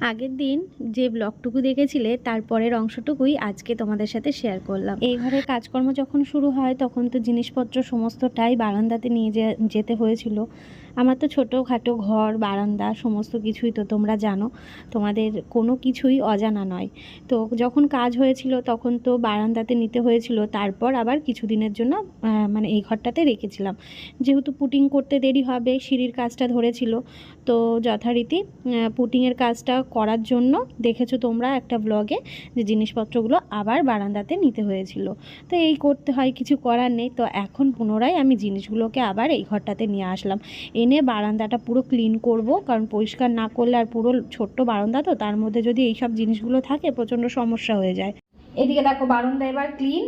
আগের দিন যে ব্লগটুকু দেখেছিলে তারপরের অংশটুকুই আজকে তোমাদের সাথে শেয়ার করলাম। এই ঘরের কাজকর্ম যখন শুরু হয়, তখন তো জিনিসপত্র সমস্তটাই বারান্দাতে নিয়ে যেতে হয়েছিল। আমার তো ছোটোখাটো ঘর, বারান্দা, সমস্ত কিছুই তো তোমরা জানো। তোমাদের কোনো কিছুই অজানা নয়। তো যখন কাজ হয়েছিল তখন তো বারান্দাতে নিতে হয়েছিল। তারপর আবার কিছুদিনের জন্য মানে এই ঘরটাতে রেখেছিলাম। যেহেতু পুটিং করতে দেরি হবে, সিঁড়ির কাজটা ধরেছিল, তো যথারীতি পুটিংয়ের কাজটা করার জন্য দেখেছ তোমরা একটা ব্লগে যে জিনিসপত্রগুলো আবার বারান্দাতে নিতে হয়েছিল। তো এই করতে হয়, কিছু করার নেই। তো এখন পুনরায় আমি জিনিসগুলোকে আবার এই ঘরটাতে নিয়ে আসলাম। এনে বারান্দাটা পুরো ক্লিন করব, কারণ পরিষ্কার না করলে আর পুরো ছোট্ট বারান্দা তো, তার মধ্যে যদি এইসব জিনিসগুলো থাকে প্রচণ্ড সমস্যা হয়ে যায়। এদিকে দেখো বারান্দা এবার ক্লিন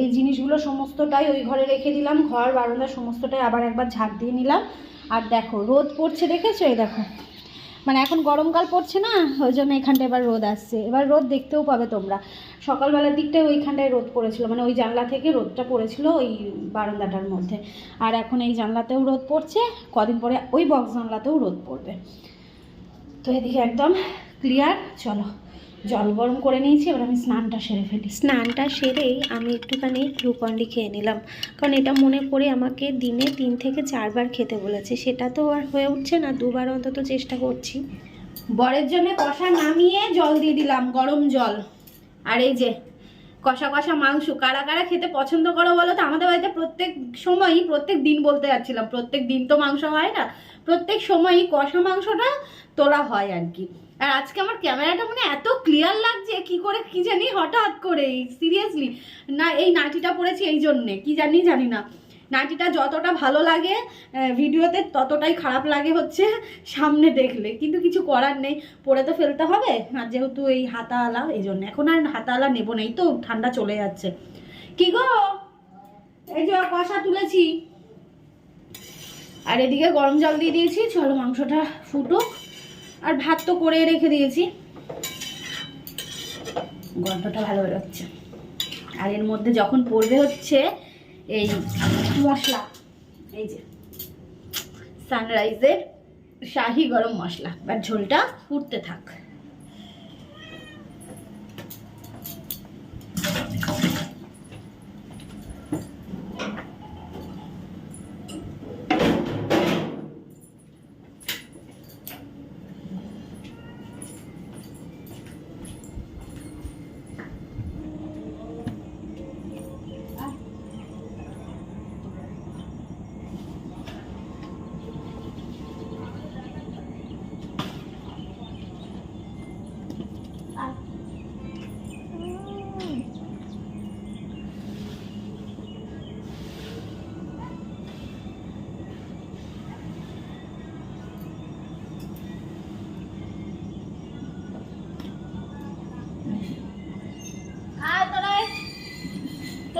এই জিনিসগুলো সমস্তটাই ওই ঘরে রেখে দিলাম, ঘর, বারান্দা সমস্তটাই আবার একবার ঝাঁক দিয়ে নিলাম। আর দেখো রোদ পড়ছে, দেখেছ? এই দেখো। মানে এখন গরমকাল পড়ছে না, ওই জন্য এখানটা এবার রোদ আসছে। এবার রোদ দেখতেও পাবে তোমরা। সকালবেলার দিকটায় ওইখানটায় রোদ পড়েছিল মানে ওই জানলা থেকে রোদটা পড়েছিল ওই বারান্দাটার মধ্যে। আর এখন এই জানলাতেও রোদ পড়ছে, কদিন পরে ওই বক্স জানলাতেও রোদ পড়বে। তো এদিকে একদম ক্লিয়ার? চলো। জল গরম করে নিয়েছি এবার আমি স্নানটা সেরে ফেলি। স্নানটা সেরেই আমি একটুখানি গ্লুকন্ডি খেয়ে নিলাম। কারণ এটা মনে করে আমাকে দিনে তিন থেকে চারবার খেতে বলেছে। সেটা তো আর হয়ে উঠছে না দুবার অন্তত চেষ্টা করছি। বরের জন্য কষা নামিয়ে জল দিয়ে দিলাম গরম জল। আর এই যে কষা কষা মাংস কারা কারা খেতে পছন্দ করো বলো তো? আমাদের বাড়িতে প্রত্যেক সময়ই প্রত্যেক দিন বলতে যাচ্ছিলাম প্রত্যেক দিন তো মাংস হয় না। প্রত্যেক সময়ই কষা মাংসটা তোলা হয় আর কি। আর আজকে আমার ক্যামেরাটা মানে এত ক্লিয়ার লাগছে, কি করে, কি জানি হঠাৎ করে সিরিয়াসলি না, এই নাটিটা পড়েছি এই জন্যে, কি জানি জানি না। নাটিটা যতটা ভালো লাগে ভিডিওতে ততটাই খারাপ লাগে হচ্ছে সামনে দেখলে, কিন্তু কিছু করার নেই। পরে তো ফেলতে হবে, আর যেহেতু এই হাতাওয়ালা এই জন্য। এখন আর হাতাওয়ালা নেব না, এই তো ঠান্ডা চলে যাচ্ছে। কি গো? এই যে কষা তুলেছি। আর এদিকে গরম জল দিয়ে দিয়েছি, চলো মাংসটা ফুটুক। আর ভাত তো করে রেখে দিয়েছি। গন্ধটা ভালো বেরোচ্ছে। আর এর মধ্যে যখন পড়বে হচ্ছে এই মশলা, এই যে সানরাইজের শাহি গরম মশলা। এবার ঝোলটা ফুটতে থাক।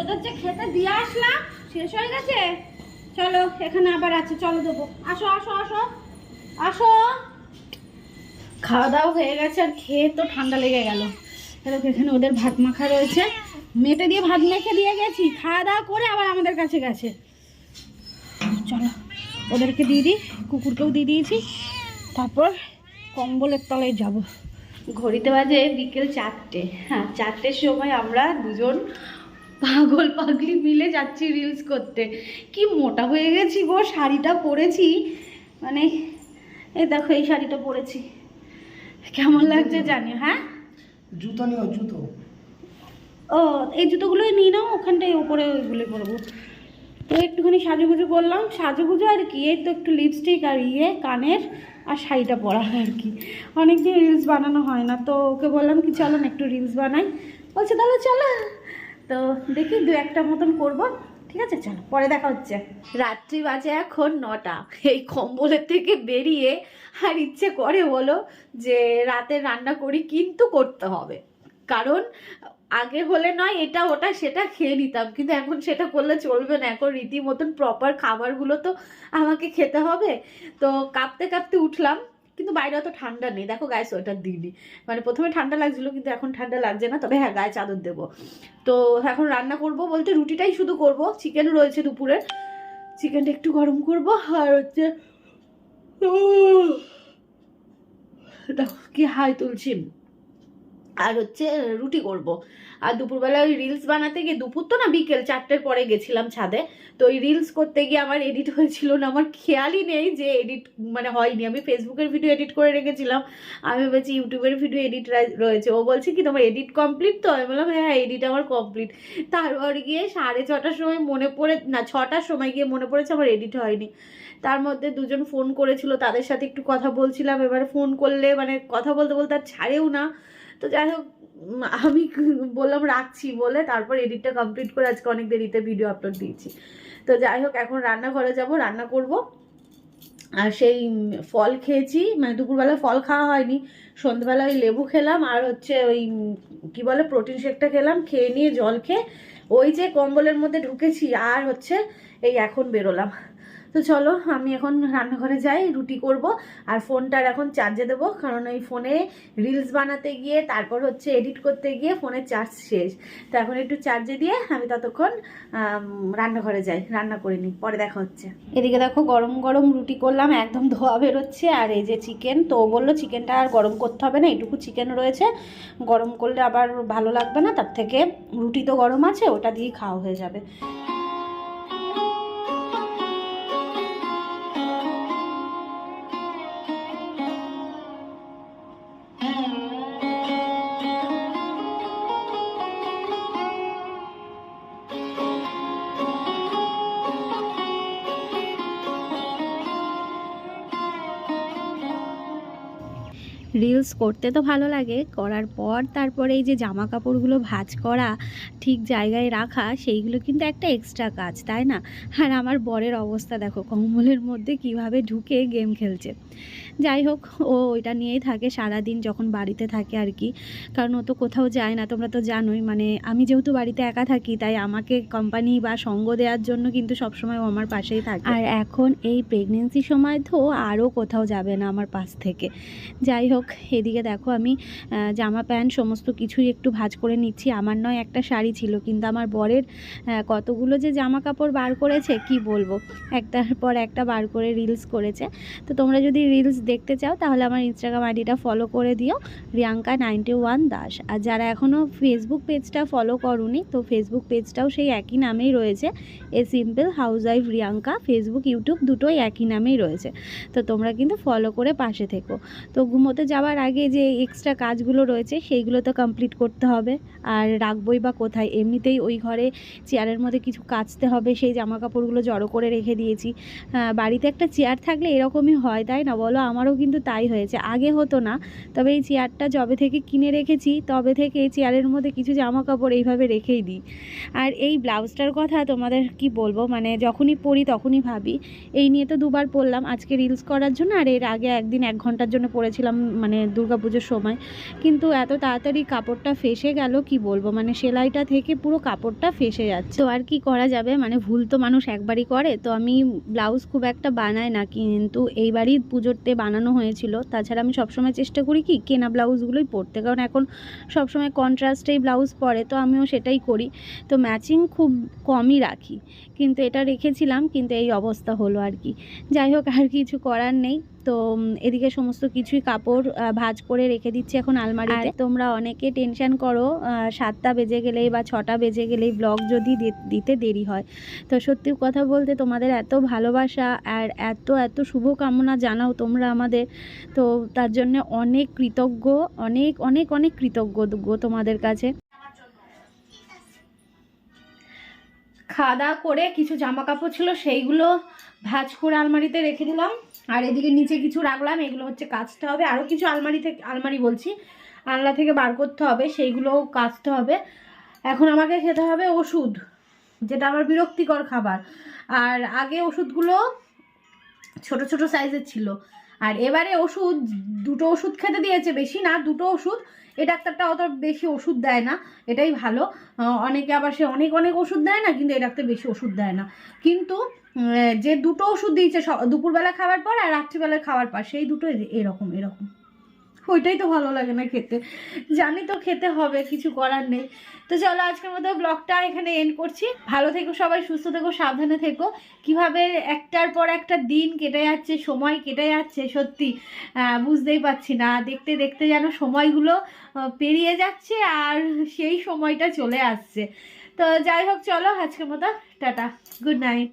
তোদের যে খেতে দিয়ে আসলাম, শেষ হয়ে গেছে? চলো, এখানে আবার আছে, চলো দেবো। আসো আসো আসো। আসো। খাওয়া দাওয়া হয়ে গেছে, আর খেয়ে তো ঠান্ডা লেগে গেল। দেখো এখানে ওদের ভাত মাখা রয়েছে। মেটে দিয়ে ভাত মেখে দিয়ে গেছি। খাওয়া দাওয়া করে আবার আমাদের কাছে গেছে। চলো, ওদেরকে দিয়ে দিই, কুকুরকেও দিয়ে দিয়েছি। তারপর কম্বলের তলায় যাব। ঘড়িতে বাজে বিকেল চারটে। হ্যাঁ চারটের সময় আমরা দুজন পাগল পাগলি মিলে যাচ্ছি রিলস করতে। কি মোটা হয়ে গেছি গো শাড়িটা পরেছি। মানে এই দেখো এই শাড়িটা পরেছি। কেমন লাগছে জানি হ্যাঁ? জুতো নিও জুতো। ও এই জুতোগুলোই নিয়ে নাও ওখানটায় ওপরে ওইগুলো পরবো। তো একটুখানি সাজুগুজু করলাম। সাজুগুজু আর কি এই তো একটু লিপস্টিক আর ইয়ে কানের আর শাড়িটা পরা হয় আর কি। অনেকদিন রিলস বানানো হয় না তো ওকে বললাম কি চলো না একটু রিলস বানাই। বলছে তাহলে চলো। তো দেখি দু একটা মতন করব। ঠিক আছে, চলো, পরে দেখা হচ্ছে। রাত্রি বাজে এখন নটা। এই কম্বলের থেকে বেরিয়ে আর ইচ্ছে করে বলো যে রাতে রান্না করি, কিন্তু করতে হবে। কারণ আগে হলে নয়, এটা, ওটা, সেটা খেয়ে নিতাম। কিন্তু এখন সেটা করলে চলবে না। এখন রীতিমতন প্রপার খাবারগুলো তো আমাকে খেতে হবে। তো কাঁপতে কাঁপতে উঠলাম। কিন্তু বাইরে অত ঠান্ডা নেই। দেখো গায়ে সোয়েটার দিইনি মানে প্রথমে ঠান্ডা লাগছিল, কিন্তু এখন ঠান্ডা লাগছে না। তবে হ্যাঁ গায়ে চাদর দেবো। তো এখন রান্না করব বলতে রুটিটাই শুধু করব। চিকেন রয়েছে দুপুরে। চিকেনটা একটু গরম করব। আর হচ্ছে দেখো কি হাই তুলছি। আর হচ্ছে রুটি করব। আর দুপুরবেলা ওই রিলস বানাতে গিয়ে, দুপুর তো না, বিকেল চারটের পরে গেছিলাম ছাদে। তো ওই রিলস করতে গিয়ে আমার এডিট হয়েছিল না, আমার খেয়ালই নেই যে এডিট মানে হয়নি। আমি ফেসবুকের ভিডিও এডিট করে রেখেছিলাম। আমি ভেবেছি ইউটিউবের ভিডিও এডিট রয়েছে। ও বলছে কি, তোমার এডিট কমপ্লিট তো? আমি বললাম হ্যাঁ এডিট আমার কমপ্লিট তারপর গিয়ে সাড়ে ছটার সময় মনে পড়ে, না, ছটার সময় গিয়ে মনে পড়েছে আমার এডিট হয়নি। তার মধ্যে দুজন ফোন করেছিল, তাদের সাথে একটু কথা বলছিলাম। এবার ফোন করলে মানে কথা বলতে বলতে আর ছাড়েও না। তো যাই হোক আমি বললাম রাখছি বলে তারপর এডিটটা কমপ্লিট করে আজকে অনেক দেরিতে ভিডিও আপলোড দিয়েছি। তো যাই হোক, এখন রান্নাঘরে যাব, রান্না করব। আর সেই ফল খেয়েছি মানে দুপুরবেলা ফল খাওয়া হয়নি। সন্ধ্যেবেলা ওই লেবু খেলাম, আর হচ্ছে ওই কি বলে প্রোটিন শেকটা খেলাম, খেয়ে নিয়ে জল খেয়ে ওই যে কম্বলের মধ্যে ঢুকেছি, আর হচ্ছে এই এখন বেরোলাম। তো চলো, আমি এখন রান্নাঘরে যাই, রুটি করব, আর ফোনটার এখন চার্জে দেবো, কারণ ওই ফোনে রিলস বানাতে গিয়ে, তারপর হচ্ছে এডিট করতে গিয়ে ফোনের চার্জ শেষ। তো এখন একটু চার্জে দিয়ে আমি ততক্ষণ রান্নাঘরে যাই, রান্না করে নিই, পরে দেখা হচ্ছে। এদিকে দেখো, গরম গরম রুটি করলাম, একদম ধোয়া বেরোচ্ছে, আর এই যে চিকেন তো বলল চিকেনটা আর গরম করতে হবে না এটুকু চিকেন রয়েছে। গরম করলে আবার ভালো লাগবে না, তার থেকে রুটি তো গরম আছে, ওটা দিয়েই খাওয়া হয়ে যাবে। রিলস করতে তো ভালো লাগে। করার পর তারপরে এই যে জামা কাপড়গুলো ভাঁজ করা, ঠিক জায়গায় রাখা, সেইগুলো কিন্তু একটা এক্সট্রা কাজ, তাই না? আর আমার বরের অবস্থা দেখো, কম্বলের মধ্যে কীভাবে ঢুকে গেম খেলছে। যাই হোক, ও ওইটা নিয়েই থাকে সারা দিন যখন বাড়িতে থাকে আর কি। কারণ ও তো কোথাও যায় না, তোমরা তো জানোই মানে আমি যেহেতু বাড়িতে একা থাকি, তাই আমাকে কোম্পানি বা সঙ্গ দেওয়ার জন্য কিন্তু সবসময় ও আমার পাশেই থাকে। আর এখন এই প্রেগনেন্সি সময় তো আরও কোথাও যাবে না আমার পাশ থেকে। যাই হোক এদিকে দেখো আমি জামা প্যান্ট সমস্ত কিছুই একটু ভাজ করে নিচ্ছি। আমার নয়, একটা শাড়ি ছিল, কিন্তু আমার বরের কতগুলো যে জামা কাপড় বার করেছে, কি বলব? একটার পর একটা বার করে রিলস করেছে। তো তোমরা যদি রিলস দেখতে চাও, তাহলে আমার ইনস্টাগ্রাম আইডিটা ফলো করে দিও রিয়াঙ্কা নাইনটি ওয়ান দাস আর যারা এখনও ফেসবুক পেজটা ফলো করনি, তো ফেসবুক পেজটাও সেই একই নামেই রয়েছে। A simple housewife Riyanka Facebook YouTube দুটোই একই নামেই রয়েছে। তো তোমরা কিন্তু ফলো করে পাশে থেকো। তো ঘুমোতে যাওয়ার আগে যে এক্সট্রা কাজগুলো রয়েছে, সেইগুলো তো কমপ্লিট করতে হবে। আর রাখবই বা কোথায়? এমনিতেই ওই ঘরে চেয়ারের মধ্যে কিছু কাচতে হবে, সেই জামা কাপড়গুলো জড়ো করে রেখে দিয়েছি। বাড়িতে একটা চেয়ার থাকলে এরকমই হয়, তাই না? বলো, আমারও কিন্তু তাই হয়েছে। আগে হতো না, তবে এই চেয়ারটা যবে থেকে কিনে রেখেছি, তবে থেকে এই চেয়ারের মধ্যে কিছু জামা কাপড় এইভাবে রেখেই দিই। আর এই ব্লাউজটার কথা তোমাদের কি বলব? মানে যখনই পরি তখনই ভাবি। এই নিয়ে তো দুবার পরলাম, আজকে রিলস করার জন্য, আর এর আগে একদিন এক ঘণ্টার জন্য পরেছিলাম মানে দুর্গাপুজোর সময়। কিন্তু এত তাড়াতাড়ি কাপড়টা ফেসে গেল, কি বলব? মানে সেলাইটা থেকে পুরো কাপড়টা ফেসে যাচ্ছে। তো আর কি করা যাবে? মানে ভুল তো মানুষ একবারই করে। তো আমি ব্লাউজ খুব একটা বানাই না, কিন্তু এইবারই পুজোতে বানানো হয়েছিল। তাছাড়া আমি সবসময় চেষ্টা করি কি, কেনা ব্লাউজগুলোই পরতে। কারণ এখন সবসময় কন্ট্রাস্টেই ব্লাউজ পরে, তো আমিও সেটাই করি। তো ম্যাচিং খুব কমই রাখি। কিন্তু এটা রেখেছিলাম, কিন্তু এই অবস্থা হলো আর কি। যাই হোক, আর কিছু করার নেই। তো এদিকে সমস্ত কিছুই কাপড় ভাজ করে রেখে দিচ্ছি এখন আলমারিতে। তোমরা অনেকে টেনশন করো সাতটা বেজে গেলেই বা ছটা বেজে গেলেই ব্লগ যদি দিতে দেরি হয়। তো সত্যি কথা বলতে তোমাদের এত ভালোবাসা আর এত এত শুভকামনা জানাও তোমরা আমাদের। তো তার জন্য অনেক কৃতজ্ঞ, অনেক অনেক অনেক কৃতজ্ঞ তোমাদের কাছে। খাওয়া দাওয়া করে কিছু জামা কাপড় ছিল, সেইগুলো ভাজ করে আলমারিতে রেখে দিলাম। আর এদিকে নিচে কিছু রাখলাম, এগুলো হচ্ছে কাচতে হবে। আরও কিছু আলমারি থেকে, আলমারি বলছি, আলনা থেকে বার করতে হবে, সেইগুলোও কাচতে হবে। এখন আমাকে খেতে হবে ওষুধ, যেটা আমার বিরক্তিকর খাবার। আর আগে ওষুধগুলো ছোট ছোট সাইজের ছিল। আর এবারে ওষুধ, দুটো ওষুধ খেতে দিয়েছে, বেশি না, দুটো ওষুধ। এ ডাক্তারটা অত বেশি ওষুধ দেয় না, এটাই ভালো। অনেকে আবার সে অনেক অনেক ওষুধ দেয় না, কিন্তু এ ডাক্তার বেশি ওষুধ দেয় না। কিন্তু যে দুটো ওষুধ দিয়েছে দুপুরবেলা খাওয়ার পর আর রাত্রিবেলা খাওয়ার পর, সেই দুটো এরকম এরকম। ওইটাই তো ভালো লাগে না খেতে। জানি তো খেতে হবে, কিছু করার নেই। তো চলো আজকের মতো ব্লগটা এখানে এন্ড করছি। ভালো থেকো সবাই, সুস্থ থেকো, সাবধানে থেকো। কীভাবে একটার পর একটা দিন কেটে যাচ্ছে, সময় কেটে যাচ্ছে, সত্যি বুঝতেই পারছি না। দেখতে দেখতে যেন সময়গুলো পেরিয়ে যাচ্ছে আর সেই সময়টা চলে আসছে। তো যাই হোক, চলো আজকের মতো, টাটা গুড নাইট